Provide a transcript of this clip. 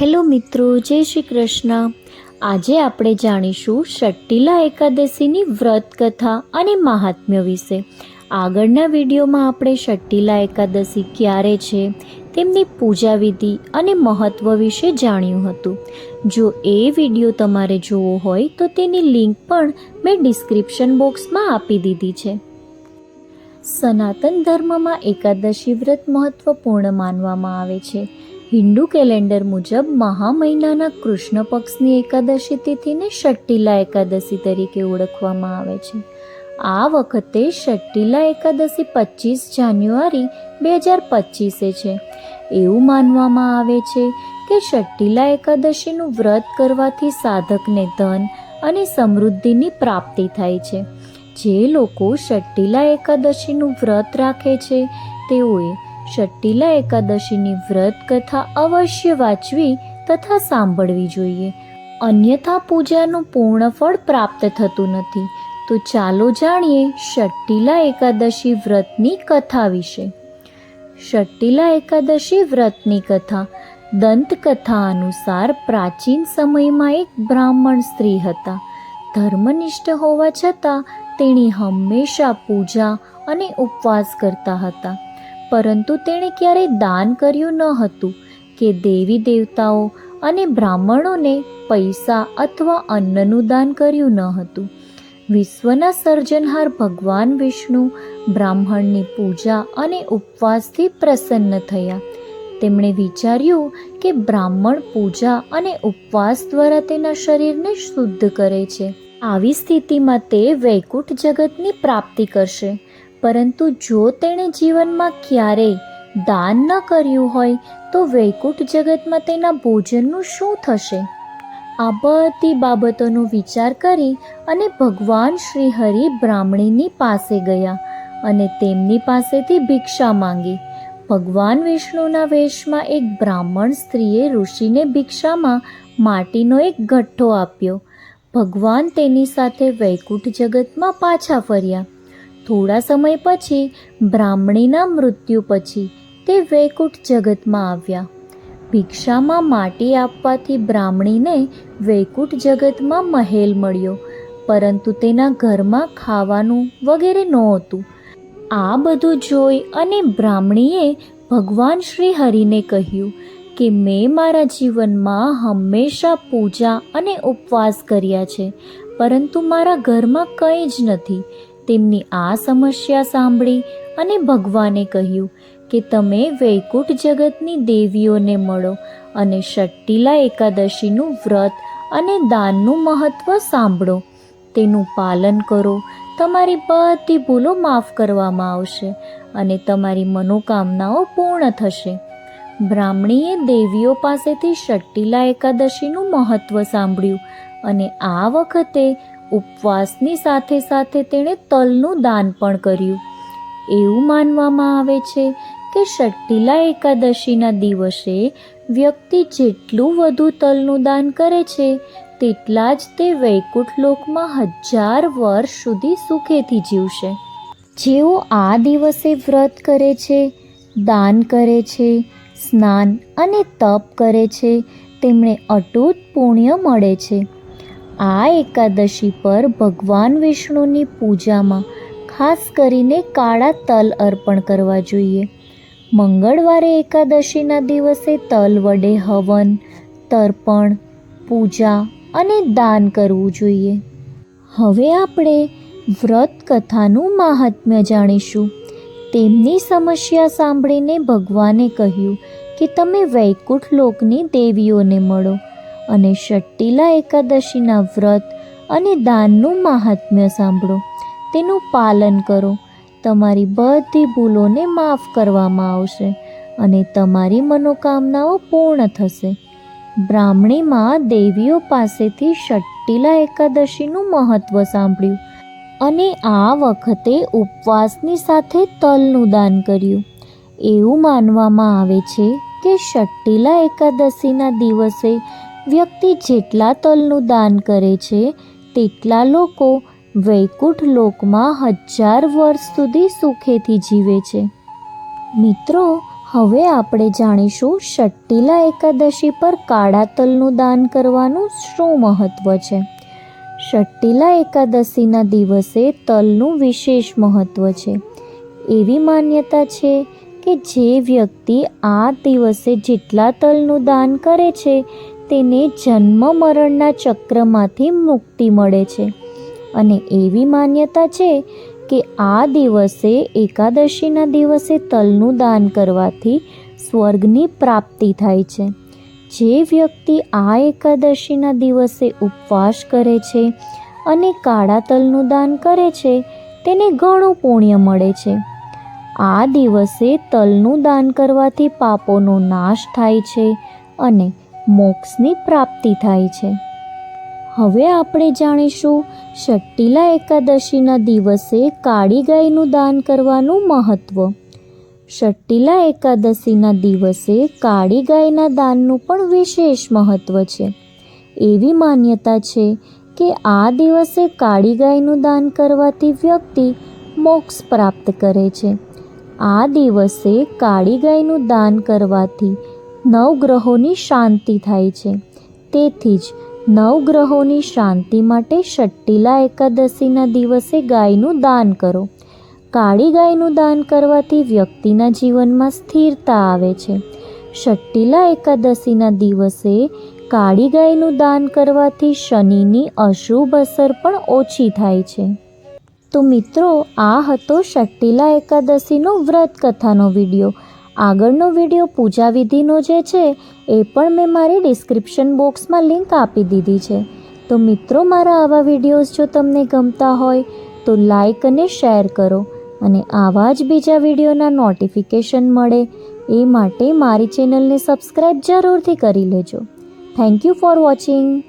Hello મિત્રો, જય શ્રી કૃષ્ણ. આજે આપણે જાણીશું ષટ્ટિલા એકાદશીની વ્રત કથા અને મહાત્મ્ય વિશે. આગળના વિડીયોમાં આપણે ષટ્ટિલા એકાદશી ક્યારે છે, તેમની પૂજા વિધિ અને મહત્ત્વ વિશે જાણ્યું હતું. જો એ વીડિયો તમારે જોવો હોય, તો તેની લિંક પણ મેં ડિસ્ક્રિપ્શન બોક્સમાં આપી દીધી છે. સનાતન ધર્મમાં એકાદશી વ્રત મહત્વપૂર્ણ માનવામાં આવે છે. હિન્દુ કેલેન્ડર મુજબ મહા મહિનાના કૃષ્ણ પક્ષની એકાદશી તિથિને ષટ્ટિલા એકાદશી તરીકે ઓળખવામાં આવે છે. આ વખતે ષટ્ટિલા એકાદશી પચીસ જાન્યુઆરી બે હજાર પચીસે છે. એવું માનવામાં આવે છે કે ષટ્ટિલા એકાદશીનું વ્રત કરવાથી સાધકને ધન અને સમૃદ્ધિની પ્રાપ્તિ થાય છે. જે લોકો ષટ્ટિલા એકાદશીનું વ્રત રાખે છે તેઓએ ષટ્ટિલા એકાદશીની વ્રત કથા અવશ્ય વાંચવી તથા સાંભળવી જોઈએ. અન્યથા પૂજાનું પૂર્ણ ફળ પ્રાપ્ત થતું નથી. તો ચાલો જાણીએ ષટ્ટિલા એકાદશી વ્રતની કથા વિશે. ષટ્ટિલા એકાદશી વ્રતની કથા દંતકથા અનુસાર પ્રાચીન સમયમાં એક બ્રાહ્મણ સ્ત્રી હતા. ધર્મનિષ્ઠ હોવા છતાં તેણી હંમેશા પૂજા અને ઉપવાસ કરતા હતા. પરંતુ તેણે ક્યારેય દાન કર્યું ન હતું કે દેવી દેવતાઓ અને બ્રાહ્મણોને પૈસા અથવા અન્નનું દાન કર્યું ન હતું. વિશ્વના સર્જનહાર ભગવાન વિષ્ણુ બ્રાહ્મણની પૂજા અને ઉપવાસથી પ્રસન્ન થયા. તેમણે વિચાર્યું કે બ્રાહ્મણ પૂજા અને ઉપવાસ દ્વારા તેના શરીરને શુદ્ધ કરે છે. આવી સ્થિતિમાં તે વૈકુંઠ જગતની પ્રાપ્તિ કરશે. પરંતુ જો તેણે જીવનમાં ક્યારેય દાન ન કર્યું હોય, તો વૈકુંઠ જગતમાં તેના ભોજનનું શું થશે? આ બધી બાબતોનો વિચાર કરી અને ભગવાન શ્રી હરિ બ્રાહ્મણીની પાસે ગયા અને તેમની પાસેથી ભિક્ષા માંગી. ભગવાન વિષ્ણુના વેશમાં એક બ્રાહ્મણ સ્ત્રીએ ઋષિને ભિક્ષામાં માટીનો એક ગઠ્ઠો આપ્યો. ભગવાન તેની સાથે વૈકુંઠ જગતમાં પાછા ફર્યા. થોડા સમય પછી, બ્રાહ્મણીના મૃત્યુ પછી તે વૈકુંઠ જગતમાં આવ્યા. ભિક્ષામાં માટી આપવાથી બ્રાહ્મણીને વૈકુંઠ જગતમાં મહેલ મળ્યો, પરંતુ તેના ઘરમાં ખાવાનું વગેરે નહોતું. આ બધું જોઈ અને બ્રાહ્મણીએ ભગવાન શ્રી હરિને કહ્યું કે, મેં મારા જીવનમાં હંમેશા પૂજા અને ઉપવાસ કર્યા છે, પરંતુ મારા ઘરમાં કંઈ જ નથી. તેમની આ સમસ્યા સાંભળી અને ભગવાને કહ્યું કે તમે વૈકુંઠ જગતની દેવીઓને મળો અને ષટ્ટિલા એકાદશીનું વ્રત અને દાનનું મહત્ત્વ સાંભળો. તેનું પાલન કરો. તમારી બધી ભૂલો માફ કરવામાં આવશે અને તમારી મનોકામનાઓ પૂર્ણ થશે. બ્રાહ્મણીએ દેવીઓ પાસેથી ષટ્ટિલા એકાદશીનું મહત્ત્વ સાંભળ્યું અને આ વખતે ઉપવાસની સાથે સાથે તેણે તલનું દાન પણ કર્યું. એવું માનવામાં આવે છે કે શક્તિલા એકાદશીના દિવસે વ્યક્તિ જેટલું વધુ તલનું દાન કરે છે, તેટલા જ તે વૈકુંઠ લોકમાં હજાર વર્ષ સુધી સુખેથી જીવશે. જેઓ આ દિવસે વ્રત કરે છે, દાન કરે છે, સ્નાન અને તપ કરે છે તેમણે અટૂટ પુણ્ય મળે છે. આ એકાદશી પર ભગવાન વિષ્ણુની પૂજામાં ખાસ કરીને કાળા તલ અર્પણ કરવા જોઈએ. મંગળવારે એકાદશીના દિવસે તલ વડે હવન, તર્પણ, પૂજા અને દાન કરવું જોઈએ. હવે આપણે વ્રત કથાનું મહાત્મ્ય જાણીશું. તેમની સમસ્યા સાંભળીને ભગવાને કહ્યું કે તમે વૈકુંઠ લોકની દેવીઓને મળો. અને ષટ્ટિલા એકાદશીના વ્રત અને દાનનું મહાત્મ્ય સાંભળો. તેનું પાલન કરો. તમારી બધી ભૂલોને માફ કરવામાં આવશે અને તમારી મનોકામનાઓ પૂર્ણ થશે. બ્રાહ્મણીમાં દેવીઓ પાસેથી ષટ્ટિલા એકાદશીનું મહત્ત્વ સાંભળ્યું અને આ વખતે ઉપવાસની સાથે તલનું દાન કર્યું. એવું માનવામાં આવે છે કે ષટ્ટિલા એકાદશીના દિવસે વ્યક્તિ જેટલા તલનું દાન કરે છે, તેટલા લોકો વૈકુંઠ લોકમાં હજાર વર્ષ સુધી સુખેથી જીવે છે. મિત્રો, હવે આપણે જાણીશું ષટ્ટિલા એકાદશી પર કાળા તલનું દાન કરવાનું શું મહત્ત્વ છે. ષટ્ટિલા એકાદશીના દિવસે તલનું વિશેષ મહત્ત્વ છે. એવી માન્યતા છે કે જે વ્યક્તિ આ દિવસે જેટલા તલનું દાન કરે છે તેને જન્મ મરણના ચક્રમાંથી મુક્તિ મળે છે. અને એવી માન્યતા છે કે આ દિવસે એકાદશીના દિવસે તલનું દાન કરવાથી સ્વર્ગની પ્રાપ્તિ થાય છે. જે વ્યક્તિ આ એકાદશીના દિવસે ઉપવાસ કરે છે અને કાળા તલનું દાન કરે છે, તેને ઘણું પુણ્ય મળે છે. આ દિવસે તલનું દાન કરવાથી પાપોનો નાશ થાય છે અને મોક્ષની પ્રાપ્તિ થાય છે. હવે આપણે જાણીશું, શક્તિલા એકાદશીના દિવસે કાળી ગાયનું દાન કરવાનું મહત્ત્વ ષટ્ટિલા એકાદશીના દિવસે કાળી ગાયના દાનનું પણ વિશેષ મહત્ત્વ છે. એવી માન્યતા છે કે આ દિવસે કાળી ગાયનું દાન કરવાથી વ્યક્તિ મોક્ષ પ્રાપ્ત કરે છે. આ દિવસે કાળી ગાયનું દાન કરવાથી નવગ્રહોની શાંતિ થાય છે. તેથી જ નવગ્રહોની શાંતિ માટે ષટ્ટિલા એકાદશીના દિવસે ગાયનું દાન કરો. કાળી ગાયનું દાન કરવાથી વ્યક્તિના જીવનમાં સ્થિરતા આવે છે. ષટ્ટિલા એકાદશીના દિવસે કાળી ગાયનું દાન કરવાથી શનિની અશુભ અસર પણ ઓછી થાય છે. તો મિત્રો, આ હતો ષટ્ટિલા એકાદશીનો વ્રત કથાનો વીડિયો. આગળનો વીડિયો પૂજા વિધિનો જે છે, એ પણ મેં મારી ડિસ્ક્રિપ્શન બોક્સમાં લિંક આપી દીધી છે. તો મિત્રો, મારા આવા વિડીયોઝ જો તમને ગમતા હોય, તો લાઈક અને શેર કરો. અને આવા જ બીજા વિડીયોના નોટિફિકેશન મળે, એ માટે મારી ચેનલને સબસ્ક્રાઈબ જરૂરથી કરી લેજો. Thank you for watching